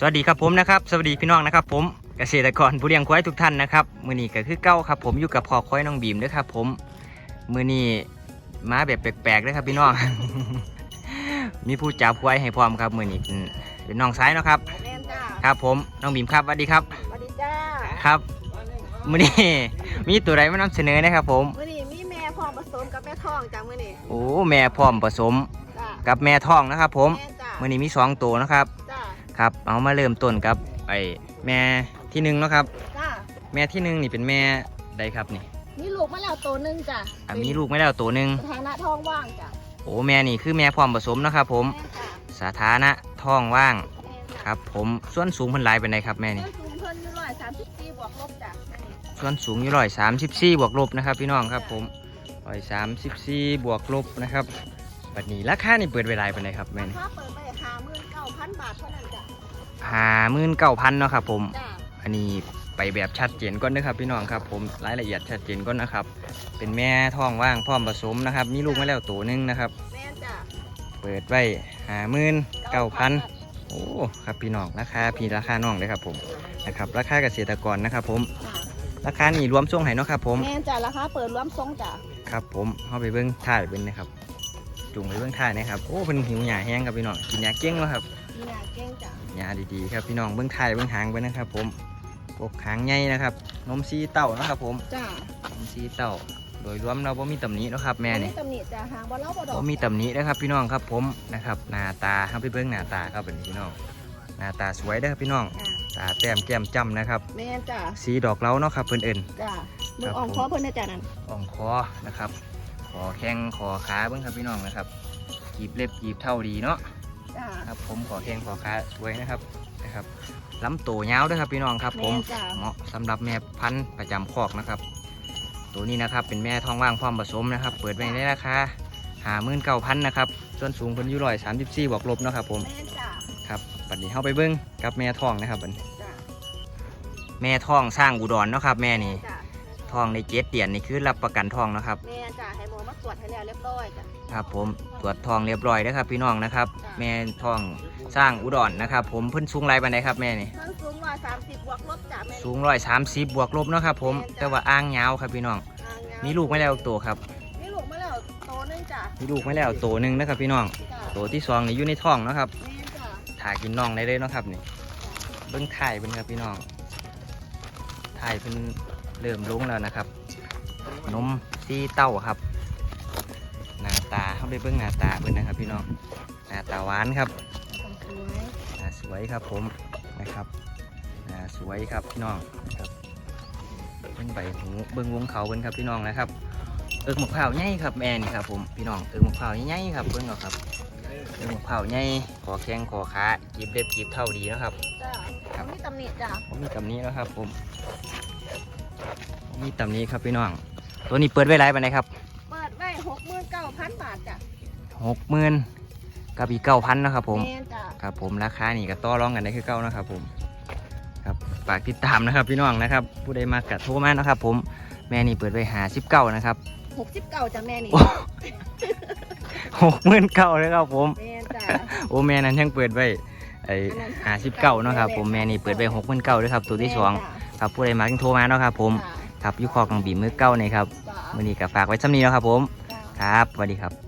สวัสดีครับผมนะครับสวัสดีพี่น้องนะครับผมเกษตรกรผู้เลี้ยงควายทุกท่านนะครับมือนี้ก็คือเก้าครับผมอยู่กับพ่อควายน้องบีมด้วยครับผมมือนี้มาแบบแปลกๆด้วยครับพี่น้อง มีผู้จับควายให้พร้อมครับมือนี้เป็นเป็นน้องซ้ายเนาะครับแม่นจ้าครับผมน้องบีมครับสวัสดีครับสวัสดีจ้าครับมือนี้ มีตัวใดมานำเสนอนะครับผม มื่อนี้มีแม่พ่อผสมกับแม่ท้องจ้ามื่อนี้โอ้แม่พร้อมผสมจ้ากับแม่ท้องนะครับผมแม่นจ้ามือนี้มีสองตัวนะครับจ้า ครับ เอามาเริ่มต้นกับไอแม่ที่หนึ่งเนาะครับ จ้าแม่ที่หนึ่งนี่เป็นแม่ใดครับนี่มีลูกมาแล้วตัวหนึงจ้าอะมีลูกไม่แล้วตัวหนึ่งสถานะท้องว่างจ้าโอ้แม่นี่คือแม่พร้อมผสมนะครับผม แม่นจ้าสถานะท้องว่างแม่นจ้าครับผมส่วนสูงเพิ่นหลายเป็นไดครับแม่เพิ่นี่นสูงเพิ่นอยู่ร้อยสามสิบสี่บวกลบจ้าแม่นี่ส่วนสูงอยู่ร้อยสามสิบสี่บวกลบนะครับพี่น้องครับผมร้อยสามสิบสี่บวกลบนะครับบัดนี้ราคานี่เปิดเวลาเป็นไดครับแม่นี่ราคาเปิดไปห้าหมื่นเก้าพันบาทเท่านั้นจ้า ห้าหมื่นเก้าพันเนาะครับผม จ้าอันนี้ไปแบบชัดเจนก่อนนะครับพี่น้องครับผมรายละเอียดชัดเจนก่อนนะครับ เป็นแม่ท้องว่างพร้อมผสมนะครับ มีลูกมาแล้วตัวหนึงนะครับ แม่นจ้าเปิดไว้หาหมื่นเก้าพันโอ้ครับพี่น้องราคาพี่ราคาน้องเลยครับผมนะครับราคาเกษตรกรนะครับผมจ้าราคานี่รวมส่งให้เนาะครับผม แม่นจ้าราคาเปิดรวมทรงจ้าครับผมเข้าไปเบิ้งถ่ายเป็นนะครับ จุงไปเบิ้งถ่ายนะครับ โอ้เป็นหิวหยาแห้งครับพี่น้องกินยาเก้งแล้วครับมี หน้าเก่งจ้าหยาดีๆครับพี่น้องเบิ้งถ่ายเบิ้งหางไปนะครับ ผมพวกหางใหญ่นะครับ นมซีเต้านะครับผมจ้านมซีเต้าโดยรวมเราบ่มีตำหนิเนาะครับแม่นี่ตำหนิจ้าหางบ่เล่าบ่ดอบ่กมีตำหนินะครับ พี่น้องครับผมนะครับหน้าตาครับไปเบิ้งหน้าตาครับเป็นพี่น้องหน้าตาสวยเด้อครับพี่น้องจ้าตาแต้มแก้มจ้ำนะครับ แม่นจ้าสีดอกเล้าเนาะครับเพิ่นเอินจ้ามืครัอบอ่องผมคอเพิ่นนะจ้านั่นอ่องคอนะครับคอแข้งคอขาเบิ่งครับพี่น้องนะครับกีบเล็บกีบเท่าดีเนาะ จ้า ครับผมขอแข้งขอขาสวยนะครับนะครับลำตัวยาวด้วยครับพี่น้องครับ ผมแม่นจ้าเหมาะสำหรับแม่พันธุ์ประจำคอกนะครับ ตัวนี้นะครับเป็นแม่ท้องว่างพร้อมผสมนะครับ เปิดไว้ในราคาหาหมื่นเก้าพันนะครับส่วนสูงเพิ่นอยู่ร้อยสามสิบสี่บวกลบเนาะครับผมแม่นจ้าครับปัดนี้เข้าไปเบิ้งกับแม่ท้องนะครับบัดนี้จ้าแม่ท้องสร้างอุดรเนาะครับแม่นี่ จ้า ทองในเจ็ดเดือนนี่คือรับประกันทองนะครับ แม่นจ้าให้หมอมาตรวจให้แล้วเรียบร้อยจ้าครับผมตรวจทองเรียบร้อยนะครับ พี่น้องนะครับจ้ะแม่ทองสร้างอุดรนะครับ ผมเพิ่นสูงไรบันไดครับแม่นี่เพิ่นสูงร้อยสามสิบบวกลบจ้าแม่สูงร้อยสามสิบบวกลบเนาะครับ ผมแม่นจ้ะแต่ว่าอ้างยาวครับพี่น้อง อ่างามมีลูกไม่แล้วตัวครับ มีลูกมาแล้วโตนึงจ้ามีลูกไม่แล้วตัวหนึ่งนะครับ พี่น้องจ้าตัวที่สองนี่อยู่ในท้องเนาะครับแม่นจ้าถ่ายกินน้องได้เลยเนาะครับนี่ เบิ้งถ่ายเป็นครับพี่น้องถ่ายเป็น เริ่มลงแล้วนะครับ นมซีเต้าครับ หน้าตาเข้าไปเบิ้งหน้าตาเพิ่นนะครับ พี่น้อง หน้าตาหวานครับต้องสวยหน้าสวยครับผมนะครับ หน้าสวยครับพี่น้องนะครับเบิ้งใบหูเบิ้งวงเขาเบิ้งครับพี่น้องนะครับ เอิกมะพร้าวใหญ่ครับแม่นี่ครับผม พี่น้อง เอิกมะพร้าวใหญ่ๆครับเบิ้งเอาครับ เอิกมะพร้าวใหญ่ขอแข้งขอขากีบเล็บกีบเท่าดีนะครับจ้าครับบ่มีตำหนิจ้าผมมีตำหนี้แล้วครับผม มีตำหนี้ครับพี่น้อง ตัวนี้เปิดไว้ไรไปไหนใดครับ เปิดไว้หกหมื่นเก้าพันบาทจ้าหกหมื่นกับอีกเก้าพันนะครับผม แม่นจ้าครับผมราคานี่ก็ต่อรองกันได้คือเก้านะครับผม ครับฝากติดตามนะครับพี่น้องนะครับ ผู้ใดมากระโทรมานะครับ ผมแม่นี่เปิดไว้หาสิบเก้านะครับหกสิบเก้าจ้าแม่นี่หกหมื่นเก้าเลยครับผม แม่นจ้าโอ้แม่นั้นยังเปิดไว้ไอ้อันนั้นหาสิบเก้าเนาะครับผมแม่นี่เปิดไว้หกหมื่นเก้าด้วยครับตัวที่สองแม่นครับผู้ใดมาจึงโทรมาเนาะครับผม จ้า ครับอยุคอกน้องบีมมือเก้านี่ครับจ้าวันนี้ก็ฝากไว้ซ้ำนี้แล้วครับผมจ้าครับสวัสดีครับสวัสดีจ้า